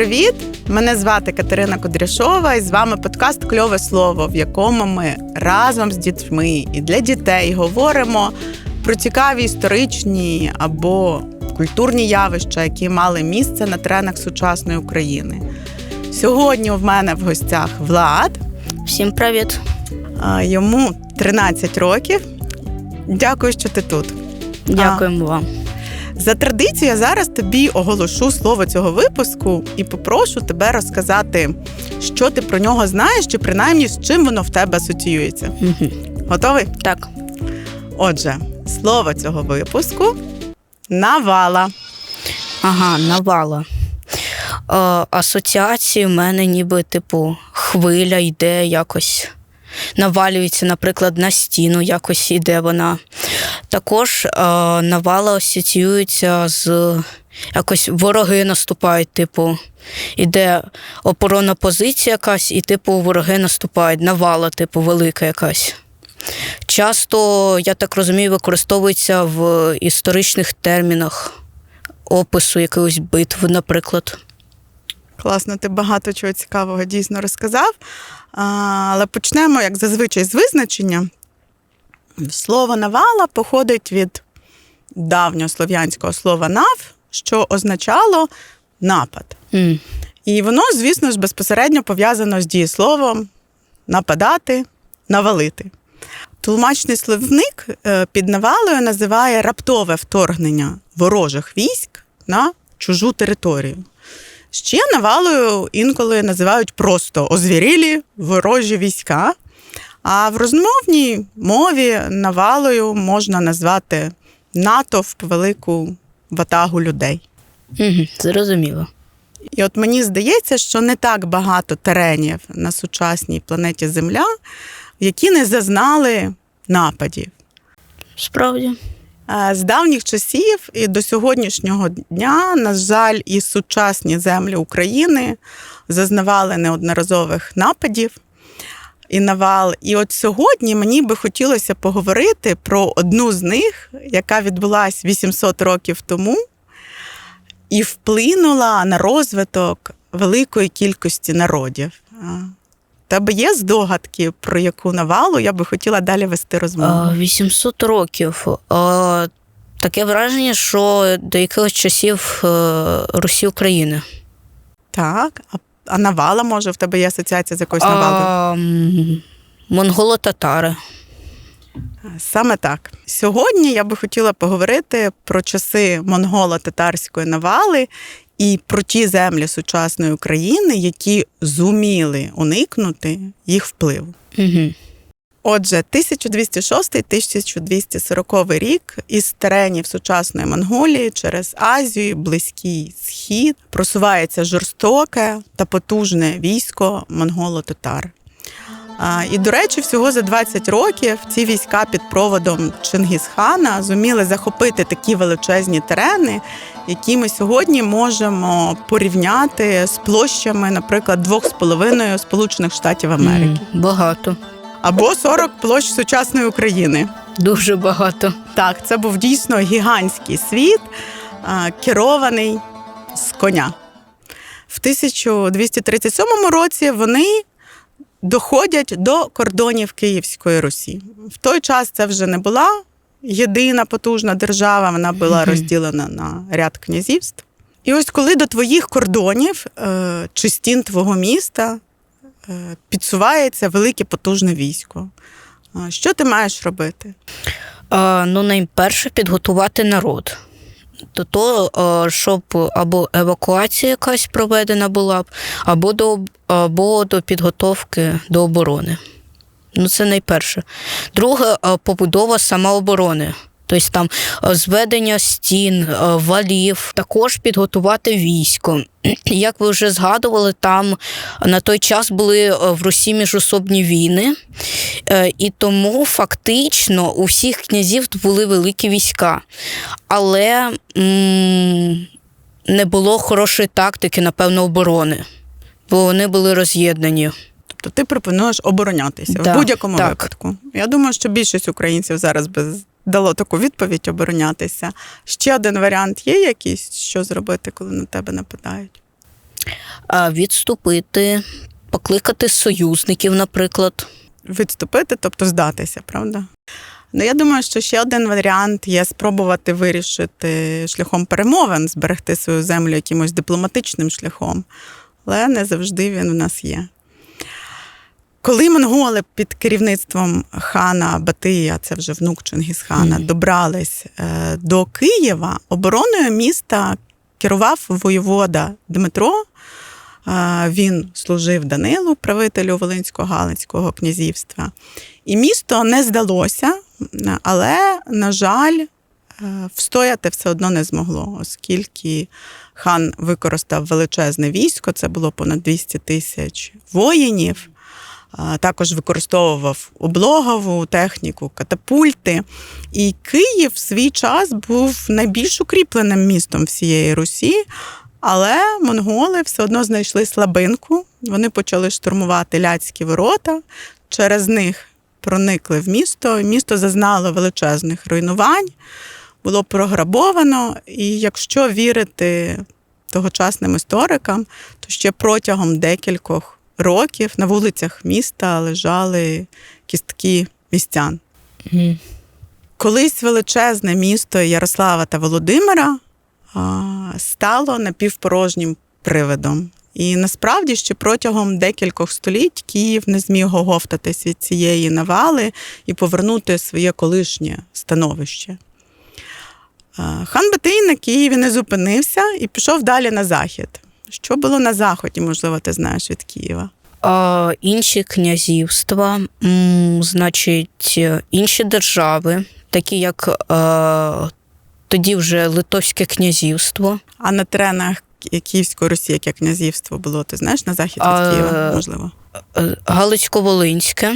Привіт! Мене звати Катерина Кудряшова, і з вами подкаст Кльове слово, в якому ми разом з дітьми і для дітей говоримо про цікаві історичні або культурні явища, які мали місце на тренах сучасної України. Сьогодні в мене в гостях Влад. Всім привіт. Йому 13 років. Дякую, що ти тут. Дякуємо вам. За традицією, я зараз тобі оголошу слово цього випуску і попрошу тебе розказати, що ти про нього знаєш, чи принаймні з чим воно в тебе асоціюється. Готовий? Так. Отже, слово цього випуску навала. Ага, навала. Е, асоціації в мене ніби, типу, хвиля йде якось. Навалюється, наприклад, на стіну, якось іде вона. Також е, навала асоціюється з якось вороги наступають, типу, іде оборонна позиція якась, і, типу, вороги наступають. Навала, типу, велика якась. Часто, я так розумію, використовується в історичних термінах опису якоїсь битви, наприклад. Класно, ти багато чого цікавого дійсно розказав. Але почнемо, як зазвичай, з визначення. Слово навала походить від давньослов'янського слова нав, що означало напад. М. І воно, звісно ж, безпосередньо пов'язано з дієсловом нападати, навалити. Тлумачний словник е, під навалою називає раптове вторгнення ворожих військ на чужу територію. Ще навалою інколи називають просто озвірілі ворожі війська. А в розмовній мові навалою можна назвати натовп велику ватагу людей. Зрозуміло. І от мені здається, що не так багато теренів на сучасній планеті Земля, які не зазнали нападів. Справді. З давніх часів і до сьогоднішнього дня, на жаль, і сучасні землі України зазнавали неодноразових нападів і навал. І от сьогодні мені би хотілося поговорити про одну з них, яка відбулася 800 років тому і вплинула на розвиток великої кількості народів. Тебе є здогадки, про яку навалу я би хотіла далі вести розмову? 800 років. Таке враження, що до якихось часів е, Русі України. Так, а, а навала, може, в тебе є асоціація з якоюсь навалою? Монголо-татари. Саме так. Сьогодні я би хотіла поговорити про часи монголо-татарської навали і про ті землі сучасної України, які зуміли уникнути їх впливу. Угу. Отже, 1206-1240 рік із теренів сучасної Монголії через Азію, Близький Схід просувається жорстоке та потужне військо монголо-татар. І, до речі, всього за 20 років ці війська під проводом Чингісхана зуміли захопити такі величезні терени, які ми сьогодні можемо порівняти з площами, наприклад, 2,5 Сполучених Штатів Америки Багато. Або 40 площ сучасної України. Дуже багато. Так, це був дійсно гігантський світ, керований з коня. В 1237 році вони доходять до кордонів Київської Русі. В той час це вже не була єдина потужна держава, вона була розділена на ряд князівств. І ось коли до твоїх кордонів е, чи стін твого міста підсувається велике потужне військо. Що ти маєш робити? А, ну, найперше підготувати народ. До того, щоб або евакуація якась проведена була б, або до, або до підготовки до оборони. Ну, це найперше. Друге, побудова самооборони. Тобто там зведення стін, валів, також підготувати військо. Як ви вже згадували, там на той час були в Русі міжособні війни, Е, і тому фактично у всіх князів були великі війська. Але м- не було хорошої тактики, напевно, оборони, бо вони були роз'єднані. Тобто ти пропонуєш оборонятися Да, в будь-якому так. випадку. Я думаю, що більшість українців зараз би дало таку відповідь оборонятися. Ще один варіант є якийсь, що зробити, коли на тебе нападають. А відступити, покликати союзників, наприклад. Відступити, тобто здатися, правда? Ну, я думаю, що ще один варіант є спробувати вирішити шляхом перемовин, зберегти свою землю якимось дипломатичним шляхом, але не завжди він в нас є. Коли монголи під керівництвом хана Батия, це вже внук Чингісхана, Мгм. добрались е, до Києва, обороною міста керував воєвода Дмитро. Е, Він служив Данилу, правителю Волинсько-Галицького князівства. І місто не здалося, але, на жаль, е, встояти все одно не змогло, оскільки хан використав величезне військо, це було понад 200 тисяч воїнів. Також використовував облогову техніку, катапульти. І Київ в свій час був найбільш укріпленим містом всієї Русі. Але монголи все одно знайшли слабинку. Вони почали штурмувати ляцькі ворота. Через них проникли в місто. Місто зазнало величезних руйнувань, було програбовано. І якщо вірити тогочасним історикам, то ще протягом декількох років на вулицях міста лежали кістки містян. Мгм. Колись величезне місто Ярослава та Володимира а, стало напівпорожнім привидом. І насправді ще протягом декількох століть Київ не зміг оговтатись від цієї навали і повернути своє колишнє становище. Хан Батий на Києві не зупинився і пішов далі на захід. Що було на заході, можливо, ти знаєш від Києва? А інші князівства, м, значить, інші держави, такі як е, тоді вже Литовське князівство. А на теренах Ки- Київської Русі, яке князівство було, ти знаєш на захід від А, Києва, можливо? е, Галицько-Волинське,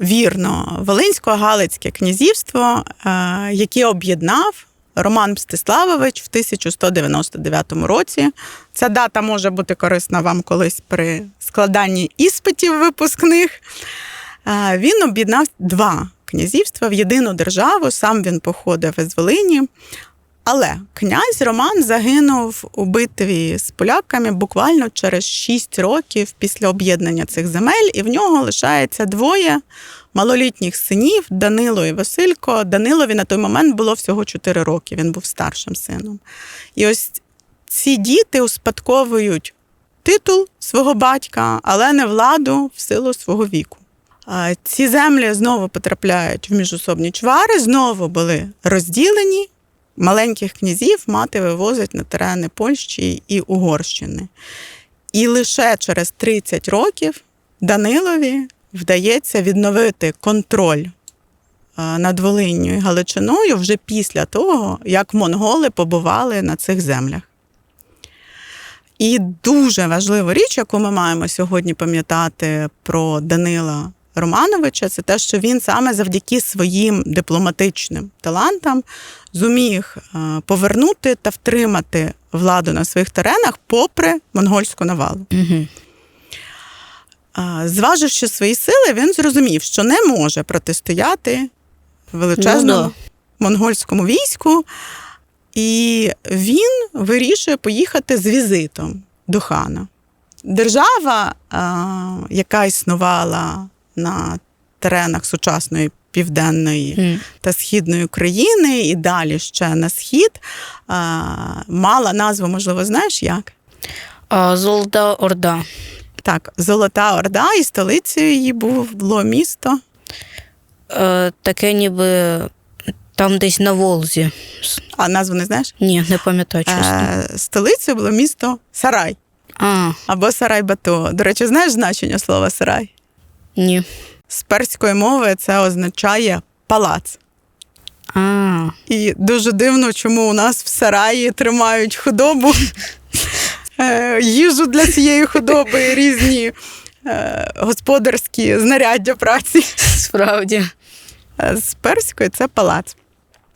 Вірно, Волинсько-Галицьке князівство, е, яке об'єднав Роман Мстиславович в 1199 році. Ця дата може бути корисна вам колись при складанні іспитів випускних. Він об'єднав два князівства в єдину державу. Сам він походив із Волині. Але князь Роман загинув у битві з поляками буквально через 6 років після об'єднання цих земель, і в нього лишається двоє малолітніх синів Данило і Василько. Данилові на той момент було всього 4 роки, він був старшим сином. І ось ці діти успадковують титул свого батька, але не владу в силу свого віку. Ці землі знову потрапляють в міжособні чвари, знову були розділені. Маленьких князів мати вивозить на терени Польщі і Угорщини. І лише через 30 років Данилові вдається відновити контроль над Волинню і Галичиною вже після того, як монголи побували на цих землях. І дуже важлива річ, яку ми маємо сьогодні пам'ятати про Данила Романовича, це те, що він саме завдяки своїм дипломатичним талантам зуміг е, повернути та втримати владу на своїх теренах попри монгольську навалу. Угу. Зваживши свої сили, він зрозумів, що не може протистояти величезному Ну да. монгольському війську, і він вирішує поїхати з візитом до хана. Держава, яка існувала на теренах сучасної південної та східної України, і далі ще на схід, а, мала назву, можливо, знаєш як? Золота Орда. Так, Золота Орда, і столицею її було місто. Е, таке ніби там десь на Волзі. А назву не знаєш? Ні, не пам'ятаю чесно. Е, столицею було місто Сарай А, або Сарай Бату. До речі, знаєш значення слова Сарай? Ні. З перської мови це означає палац. А, І дуже дивно, чому у нас в сараї тримають худобу, е, їжу для цієї худоби, різні е, господарські знаряддя праці. справді. Е, З перської це палац.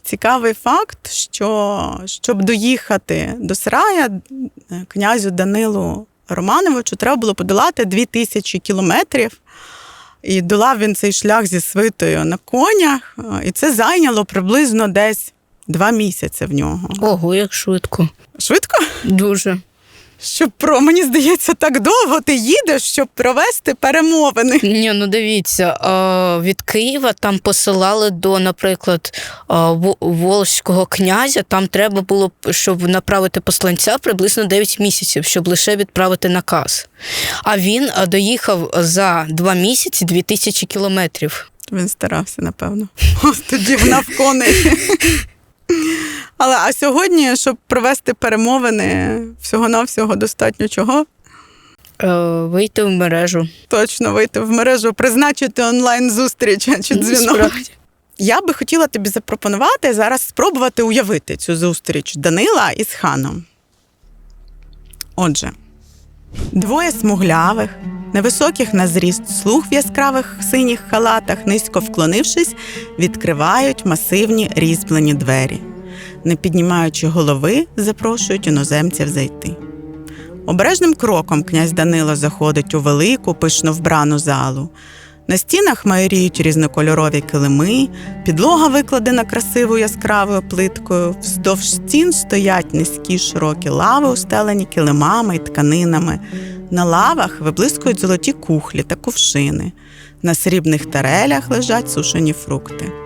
Цікавий факт, що щоб доїхати до Сарая, князю Данилу Романовичу треба було подолати 2000 кілометрів. І долав він цей шлях зі свитою на конях, і це зайняло приблизно десь два місяці в нього. Ого, як швидко. Швидко? Дуже. Щоб про мені здається, так довго ти їдеш, щоб провести перемовини. Ні, ну дивіться, від Києва там посилали до, наприклад, Волжського князя. Там треба було, щоб направити посланця приблизно 9 місяців, щоб лише відправити наказ. А він доїхав за 2 місяці 2000 кілометрів. Він старався, напевно. Тоді навкони. Але а сьогодні, щоб провести перемовини, всього-навсього достатньо чого? Е, Вийти в мережу. Точно вийти в мережу, призначити онлайн-зустріч чи дзвінок. Справді. Я би хотіла тобі запропонувати зараз спробувати уявити цю зустріч Данила із ханом. Отже, двоє смуглявих, невисоких на зріст слуг в яскравих синіх халатах, низько вклонившись, відкривають масивні різьблені двері. Не піднімаючи голови, запрошують іноземців зайти. Обережним кроком князь Данило заходить у велику, пишно вбрану залу. На стінах майоріють різнокольорові килими, підлога викладена красивою яскравою плиткою, вздовж стін стоять низькі широкі лави, устелені килимами і тканинами. На лавах виблискують золоті кухлі та кувшини. На срібних тарелях лежать сушені фрукти.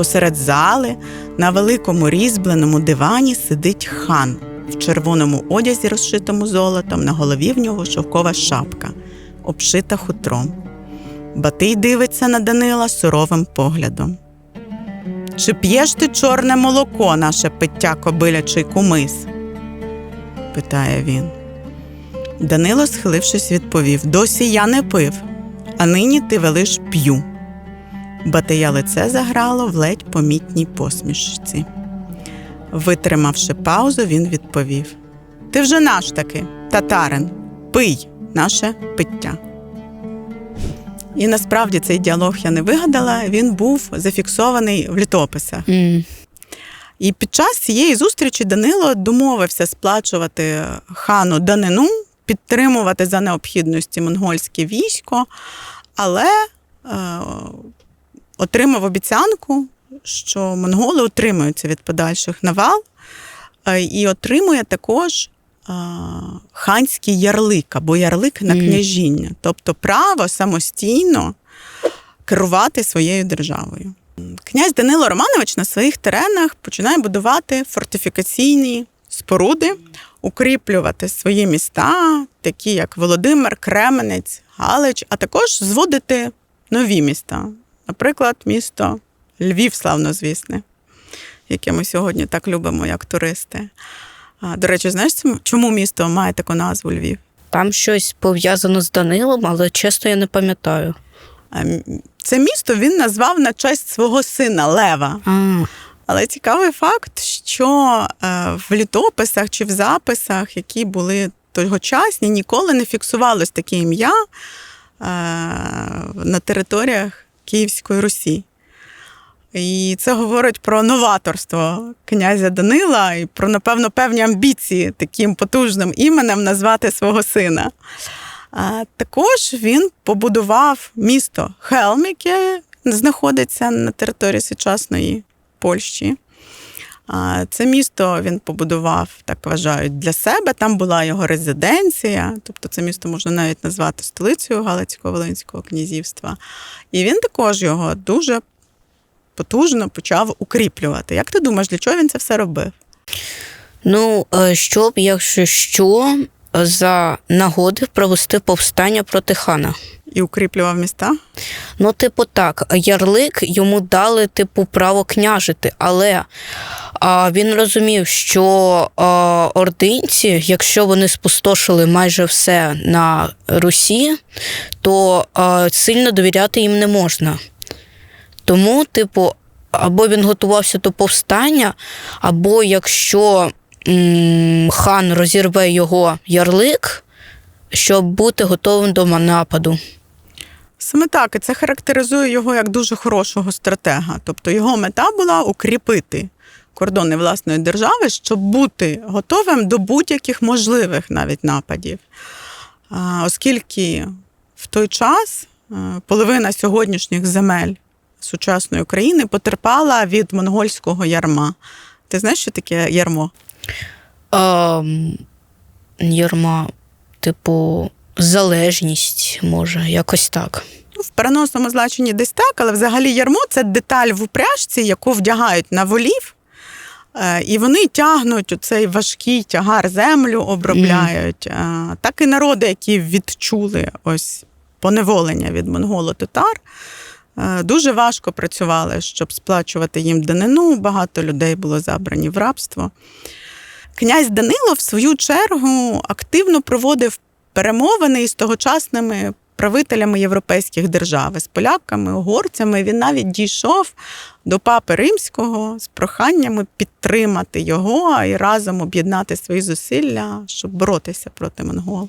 Посеред зали на великому різьбленому дивані сидить хан в червоному одязі, розшитому золотом, на голові в нього шовкова шапка, обшита хутром. Батий дивиться на Данила суровим поглядом. Чи п'єш ти чорне молоко, наше пиття кобилячий кумис? питає він. Данило, схилившись, відповів: Досі я не пив, а нині ти велиш п'ю. Батия лице заграло в ледь помітній посмішці. Витримавши паузу, він відповів: Ти вже наш таки, татарин, пий наше пиття. І насправді цей діалог я не вигадала, він був зафіксований в літописах. М. І під час цієї зустрічі Данило домовився сплачувати хану данину, підтримувати за необхідності монгольське військо, але е, отримав обіцянку, що монголи утримуються від подальших навал, е, і отримує також е, ханський ярлик або ярлик на княжіння, тобто право самостійно керувати своєю державою. Князь Данило Романович на своїх теренах починає будувати фортифікаційні споруди, укріплювати свої міста, такі як Володимир, Кременець, Галич, а також зводити нові міста. Наприклад, місто Львів, славнозвісне, яке ми сьогодні так любимо, як туристи. До речі, знаєш, чому місто має таку назву Львів? Там щось пов'язано з Данилом, але чесно я не пам'ятаю. Це місто він назвав на честь свого сина Лева. А, Але цікавий факт, що е, в літописах чи в записах, які були тогочасні, ніколи не фіксувалось таке ім'я е, на територіях Київської Русі. І це говорить про новаторство князя Данила і про, напевно, певні амбіції таким потужним іменем назвати свого сина. А також він побудував місто Хелм, яке знаходиться на території сучасної Польщі. Це місто він побудував, так вважають, для себе. Там була його резиденція, тобто це місто можна навіть назвати столицею Галицько-Волинського князівства. І він також його дуже потужно почав укріплювати. Як ти думаєш, для чого він це все робив? Ну, е, щоб, якщо що, за нагоди провести повстання проти хана. І укріплював міста? Ну, типу, так, ярлик йому дали, типу, право княжити, але а, він розумів, що а, ординці, якщо вони спустошили майже все на Русі, то а, сильно довіряти їм не можна. Тому, типу, або він готувався до повстання, або якщо хан розірве його ярлик, щоб бути готовим до нападу. Саме так, і це характеризує його як дуже хорошого стратега. Тобто його мета була укріпити кордони власної держави, щоб бути готовим до будь-яких можливих навіть нападів. Оскільки в той час е, половина сьогоднішніх земель сучасної України потерпала від монгольського ярма. Ти знаєш, що таке ярмо? Ем, ярма, типу, залежність, може, якось так. В переносному значенні десь так, але взагалі ярмо це деталь в упряжці, яку вдягають на волів. е, І вони тягнуть цей важкий тягар землю, обробляють. Е, Так і народи, які відчули ось поневолення від монголо-татар, е, дуже важко працювали, щоб сплачувати їм данину. Багато людей було забрані в рабство. Князь Данило, в свою чергу, активно проводив перемовини із тогочасними правителями європейських держав, з поляками, угорцями. Він навіть дійшов до папи римського з проханнями підтримати його і разом об'єднати свої зусилля, щоб боротися проти монгол.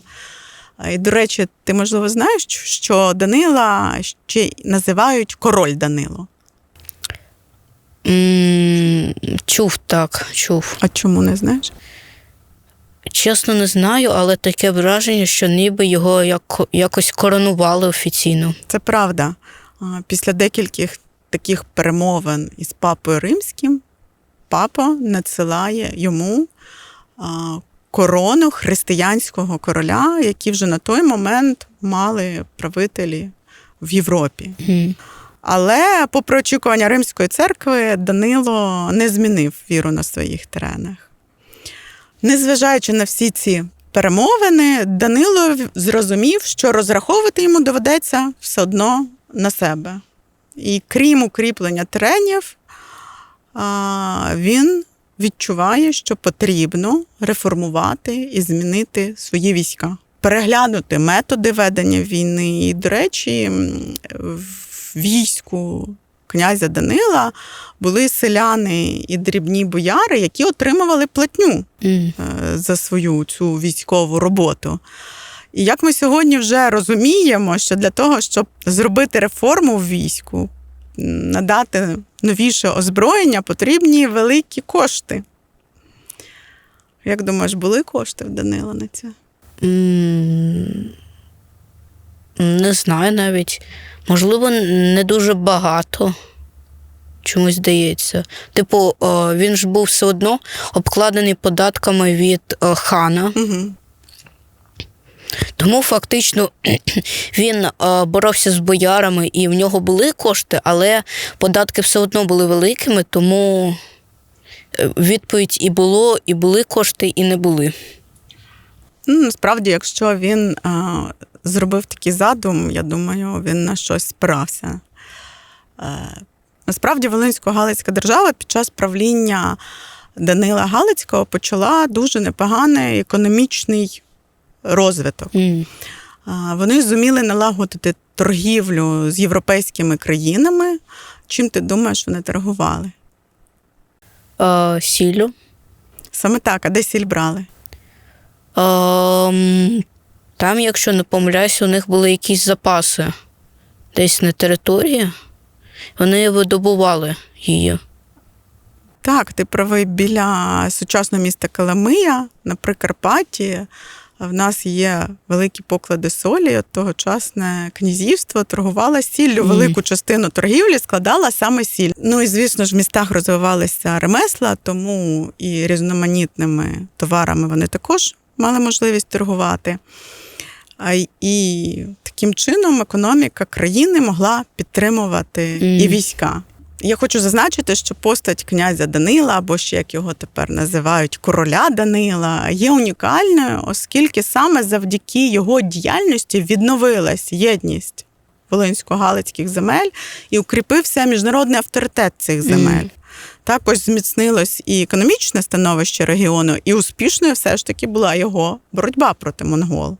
І, до речі, ти можливо знаєш, що Данила ще називають король Данило. М, Чув так, чув. А чому не знаєш? Чесно, не знаю, але таке враження, що ніби його як, якось коронували офіційно. Це правда. А, Після декількох таких перемовин із папою римським, папа надсилає йому а, корону християнського короля, які вже на той момент мали правителі в Європі. М. Але, попри очікування Римської церкви, Данило не змінив віру на своїх теренах. Незважаючи на всі ці перемовини, Данило зрозумів, що розраховувати йому доведеться все одно на себе. І крім укріплення теренів, він відчуває, що потрібно реформувати і змінити свої війська, переглянути методи ведення війни. І, до речі, в війську князя Данила були селяни і дрібні бояри, які отримували платню е, за свою цю військову роботу. І як ми сьогодні вже розуміємо, що для того, щоб зробити реформу в війську, надати новіше озброєння, потрібні великі кошти. Як думаєш, були кошти в Данила на це? М, Не знаю навіть. Можливо, не дуже багато. Чомусь здається. Типу, е, він ж був все одно обкладений податками від е, хана. Угу. Тому фактично він е, боровся з боярами, і в нього були кошти, але податки все одно були великими, тому відповідь і було, і були кошти, і не були. Ну, насправді, якщо він зробив такий задум, я думаю, він на щось спирався. Е, насправді, Волинсько-Галицька держава під час правління Данила Галицького почала дуже непоганий економічний розвиток. А, Вони зуміли налагодити торгівлю з європейськими країнами. Чим ти думаєш, вони торгували? Е, Сіллю. Саме так, а де сіль брали? Ем, Там, якщо не помиляюсь, у них були якісь запаси десь на території. Вони видобували її. Так, ти правий біля сучасного міста Каламия на Прикарпатті. В нас є великі поклади солі. От Тогочасне князівство торгувало сіллю. Велику частину торгівлі складала саме сіль. Ну і звісно ж, в містах розвивалися ремесла, тому і різноманітними товарами вони також мали можливість торгувати. І таким чином економіка країни могла підтримувати і війська. Я хочу зазначити, що постать князя Данила, або ще як його тепер називають короля Данила, є унікальною, оскільки саме завдяки його діяльності відновилась єдність волинсько-галицьких земель і укріпився міжнародний авторитет цих земель. Також зміцнилось і економічне становище регіону, і успішною все ж таки була його боротьба проти монгол.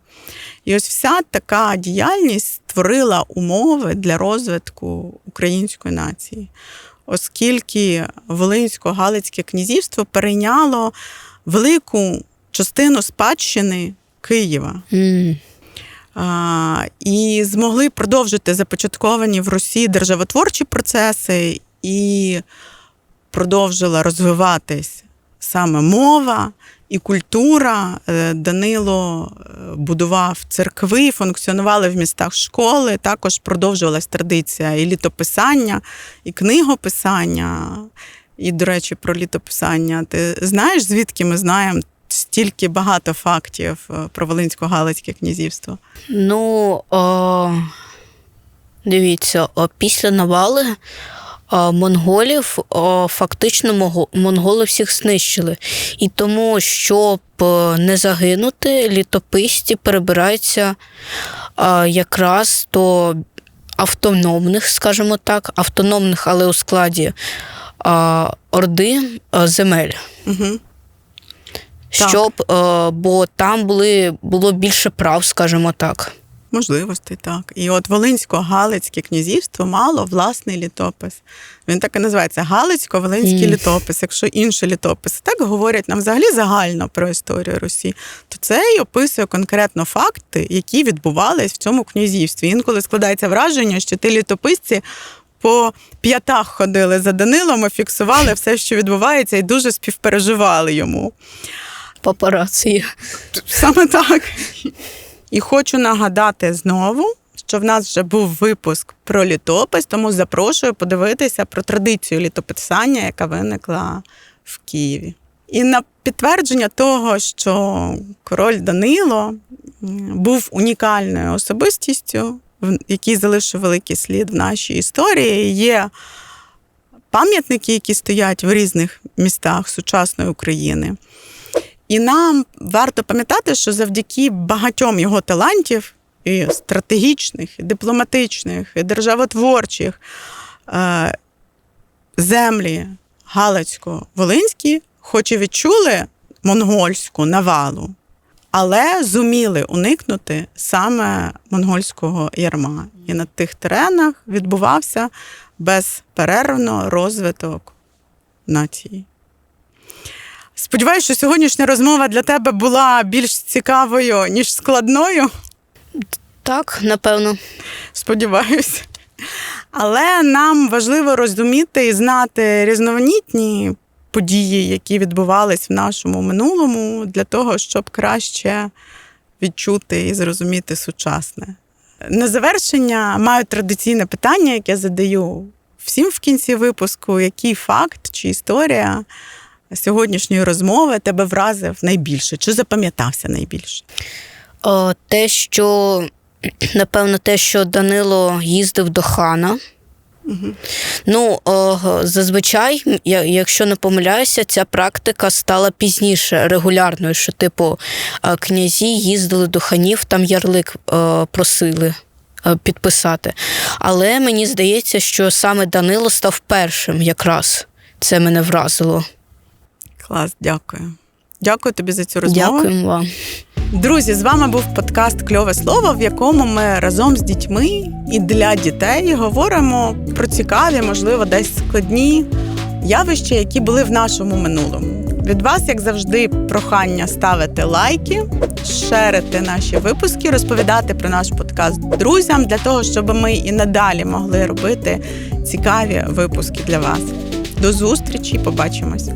І ось вся така діяльність створила умови для розвитку української нації, оскільки Волинсько-Галицьке князівство перейняло велику частину спадщини Києва. А, і змогли продовжити започатковані в Росії державотворчі процеси, і продовжила розвиватись саме мова і культура. Е, Данило е, будував церкви, функціонували в містах школи. Також продовжувалась традиція і літописання, і книгописання. І, до речі, про літописання. Ти знаєш, звідки ми знаємо стільки багато фактів е, про Волинсько-Галицьке князівство? Ну, о, дивіться, о, після навали монголів фактично монголи всіх знищили. І тому, щоб е, не загинути, літописці перебираються якраз до автономних, скажімо так, автономних, але у складі орди земель. Угу. Щоб, е, бо там були, було більше прав, скажімо так. Можливостей, так. І от Волинсько-Галицьке князівство мало власний літопис. Він так і називається Галицько-Волинський Мгм. літопис. Якщо інші літописи так говорять нам взагалі загально про історію Русі, то це і описує конкретно факти, які відбувались в цьому князівстві. Інколи складається враження, що ті літописці. По п'ятах ходили за Данилом, і фіксували все, що відбувається, і дуже співпереживали йому. Папарації. Саме так. І хочу нагадати знову, що в нас вже був випуск про літопис, тому запрошую подивитися про традицію літописання, яка виникла в Києві. І на підтвердження того, що король Данило був унікальною особистістю, який залишив великий слід в нашій історії, є пам'ятники, які стоять в різних містах сучасної України. І нам варто пам'ятати, що завдяки багатьом його талантів, і стратегічних, і дипломатичних, і державотворчих е, землі Галицько-Волинські, хоч і відчули монгольську навалу, але зуміли уникнути саме монгольського ярма. І на тих теренах відбувався безперервно розвиток нації. Сподіваюся, що сьогоднішня розмова для тебе була більш цікавою, ніж складною. Так, напевно. Сподіваюся. Але нам важливо розуміти і знати різноманітні події, які відбувались в нашому минулому, для того, щоб краще відчути і зрозуміти сучасне. На завершення маю традиційне питання, яке задаю всім в кінці випуску: який факт чи історія сьогоднішньої розмови тебе вразив найбільше, чи запам'ятався найбільше? О, те, що, напевно, те, що Данило їздив до хана. Ну, о, зазвичай, я- якщо не помиляюся, ця практика стала пізніше регулярною, що, типу, е, князі їздили до ханів, там ярлик е, просили е, підписати. Але мені здається, що саме Данило став першим якраз. Це мене вразило. Клас, дякую. Дякую тобі за цю розмову. Дякуємо вам. Друзі, з вами був подкаст Кльове слово, в якому ми разом з дітьми і для дітей говоримо про цікаві, можливо, десь складні явища, які були в нашому минулому. Від вас, як завжди, прохання ставити лайки, шерити наші випуски, розповідати про наш подкаст друзям для того, щоб ми і надалі могли робити цікаві випуски для вас. До зустрічі, побачимось!